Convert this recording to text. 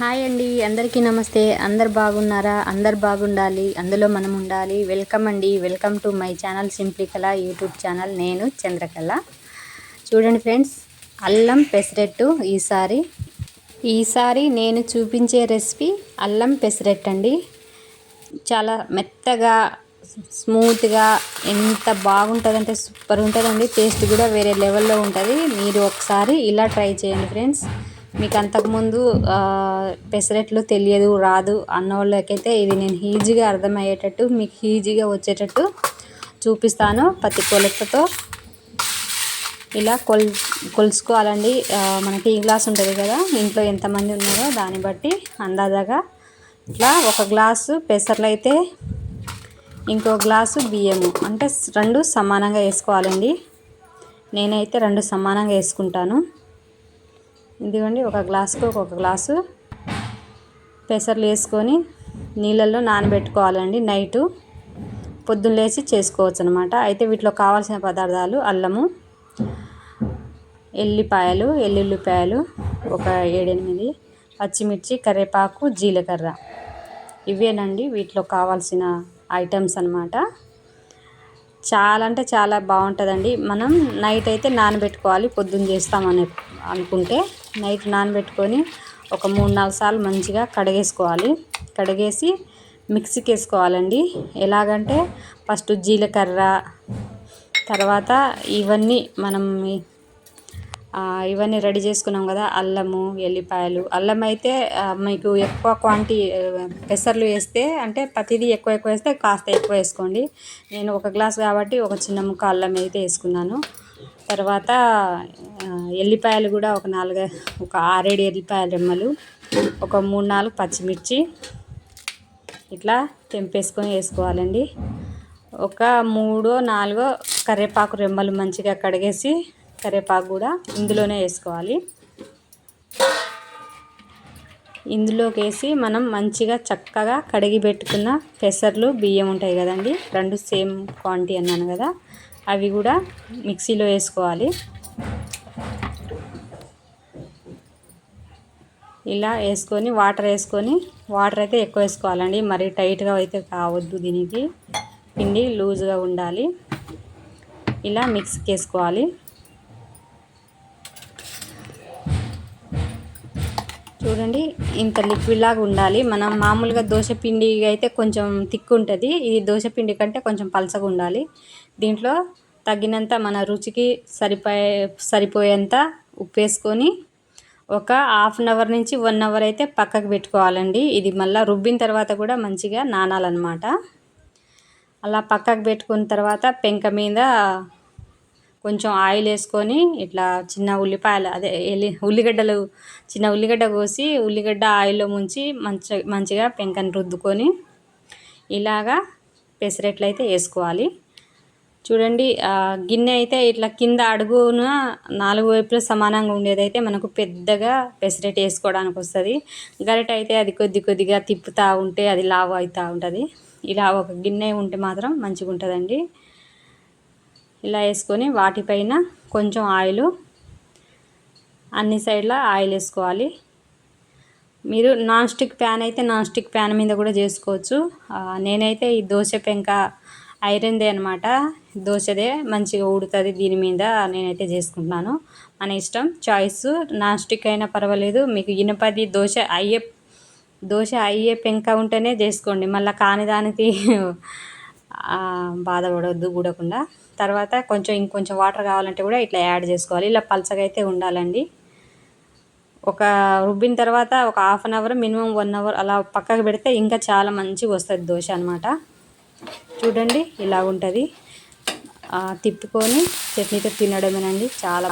Hi అండి అందరికీ నమస్తే. అందరు బాగున్నారా? అందరు బాగుండాలి. అందులో మనం ఉండాలి. వెల్కమ్ అండి. Welcome to my channel simply Kala YouTube channel. నేను చంద్రకళ. చూడండి ఫ్రెండ్స్ అల్లం పెసరెట్టు ఈసారి ఈసారి నేను చూపించే రెసిపీ అల్లం పెసరెట్టు అండి చాలా మెత్తగా స్మూత్గా ఎంత బాగుంటుందంటే సూపర్ ఉంటుందండి. టేస్ట్ కూడా వేరే లెవెల్లో ఉంటుంది. మీరు ఒకసారి ఇలా ట్రై చేయండి ఫ్రెండ్స్. మీకు అంతకుముందు పెసరెట్లు తెలియదు రాదు అన్న వాళ్ళకైతే ఇది నేను ఈజీగా అర్థమయ్యేటట్టు మీకు ఈజీగా వచ్చేటట్టు చూపిస్తాను పత్తి కొలతతో. ఇలా కొల్ కొలుసుకోవాలండి. మనకి ఈ గ్లాస్ ఉంటుంది కదా ఇంట్లో ఎంతమంది ఉన్నారో దాన్ని బట్టి అందాజాగా. ఇట్లా ఒక గ్లాసు పెసర్లు అయితే ఇంకో గ్లాసు బియ్యము. అంటే రెండు సమానంగా వేసుకోవాలండి. నేనైతే రెండు సమానంగా వేసుకుంటాను. ఇదిగోండి ఒక గ్లాసుకు ఒక గ్లాసు పెసర్లు వేసుకొని నీళ్ళల్లో నానబెట్టుకోవాలండి నైటు. పొద్దున్న లేచి చేసుకోవచ్చు అనమాట అయితే వీటిలో కావాల్సిన పదార్థాలు అల్లము ఎల్లిపాయలు ఎల్లుల్లిపాయలు ఒక ఏడెనిమిది పచ్చిమిర్చి కరివేపాకు జీలకర్ర. ఇవేనండి వీటిలో కావాల్సిన ఐటమ్స్ అనమాట. చాలా అంటే చాలా బాగుంటుందండి. మనం నైట్ అయితే నానబెట్టుకోవాలి పొద్దున్న చేస్తామని అనుకుంటే. నైట్ నానబెట్టుకొని ఒక మూడు నాలుగు సార్లు మంచిగా కడిగేసుకోవాలి. కడిగేసి మిక్సీకి వేసుకోవాలండి ఎలాగంటే ఫస్ట్ జీలకర్ర తర్వాత ఇవన్నీ మనం ఇవన్నీ రెడీ చేసుకున్నాం కదా అల్లము ఎల్లిపాయలు. అల్లం అయితే మీకు ఎక్కువ క్వాంటిటీ పెసర్లు వేస్తే అంటే ప్రతిదీ ఎక్కువ ఎక్కువ వేస్తే కాస్త ఎక్కువ వేసుకోండి. నేను ఒక గ్లాస్ కాబట్టి ఒక చిన్న ముక్క అల్లం అయితే వేసుకున్నాను. తర్వాత ఎల్లిపాయలు కూడా ఒక నాలుగు ఒక ఆరేడు ఎల్లిపాయల రెమ్మలు ఒక మూడు నాలుగు పచ్చిమిర్చి ఇట్లా తెంపేసుకొని వేసుకోవాలండి. ఒక మూడో నాలుగో కరివేపాకు రెమ్మలు మంచిగా కడిగేసి కరివేపాకు కూడా ఇందులోనే వేసుకోవాలి. ఇందులోకి వేసి మనం మంచిగా చక్కగా కడిగి పెట్టుకున్న పెసర్లు బియ్యం ఉంటాయి కదండి రెండు సేమ్ క్వాంటిటీ అన్నాను కదా అవి కూడా మిక్సీలో వేసుకోవాలి. ఇలా వేసుకొని వాటర్ వేసుకొని వాటర్ అయితే ఎక్కువ వేసుకోవాలండి. మరి టైట్గా అయితే కావద్దు దీనికి. పిండి లూజ్గా ఉండాలి. ఇలా మిక్స్కి వేసుకోవాలి చూడండి ఇంత లిక్విడ్ లాగా ఉండాలి. మనం మామూలుగా దోశ పిండి అయితే కొంచెం థిక్ ఉంటుంది. ఇది దోశ పిండి కంటే కొంచెం పలసగా ఉండాలి. దీంట్లో తగినంత మన రుచికి సరిపోయే సరిపోయేంత ఉప్పు వేసుకొని ఒక హాఫ్ అన్ అవర్ నుంచి వన్ అవర్ అయితే పక్కకు పెట్టుకోవాలండి. ఇది మళ్ళీ రుబ్బిన తర్వాత కూడా మంచిగా నానాలన్నమాట. అలా పక్కకు పెట్టుకున్న తర్వాత పెంక మీద కొంచెం ఆయిల్ వేసుకొని ఇట్లా చిన్న ఉల్లిపాయలు అదే ఎల్లి ఉల్లిగడ్డలు చిన్న ఉల్లిగడ్డ కోసి ఉల్లిగడ్డ ఆయిల్లో ముంచి మంచి మంచిగా పెంకని రుద్దుకొని ఇలాగా పెసరెట్లు అయితే వేసుకోవాలి. చూడండి గిన్నె అయితే ఇట్లా కింద అడుగున నాలుగు వైపులు సమానంగా ఉండేదైతే మనకు పెద్దగా పెసరెట్ వేసుకోవడానికి వస్తుంది. గరిట అయితే అది కొద్ది కొద్దిగా తిప్పుతూ ఉంటే అది లావు అవుతూ ఉంటుంది. ఇలా ఒక గిన్నె ఉంటే మాత్రం మంచిగా ఉంటుందండి. ఇలా వేసుకొని వాటిపైన కొంచెం ఆయిల్ అన్ని సైడ్ల ఆయిల్ వేసుకోవాలి. మీరు నాన్ స్టిక్ ప్యాన్ అయితే నాన్ స్టిక్ ప్యాన్ మీద కూడా చేసుకోవచ్చు. నేనైతే ఈ దోశ పెంక ఐరన్దే అనమాట దోశదే మంచిగా ఉడుతుంది దీని మీద నేనైతే చేసుకుంటున్నాను. మన ఇష్టం చాయిస్ నాన్ స్టిక్ అయినా పర్వాలేదు మీకు ఇనపది దోశ అయ్యే దోశ అయ్యే పెంక ఉంటేనే చేసుకోండి. మళ్ళీ కాని దానికి బాధపడవద్దు కూడకుండా తర్వాత కొంచెం ఇంకొంచెం వాటర్ కావాలంటే కూడా ఇట్లా యాడ్ చేసుకోవాలి. ఇలా పలచగా అయితే ఉండాలండి. ఒక రుబ్బిన తర్వాత ఒక half an hour minimum one hour అలా పక్కకు పెడితే ఇంకా చాలా మంచిగా వస్తుంది దోశ అనమాట చూడండి ఇలా ఉంటుంది. తిప్పుకొని చట్నీతో తినడమేనండి. చాలా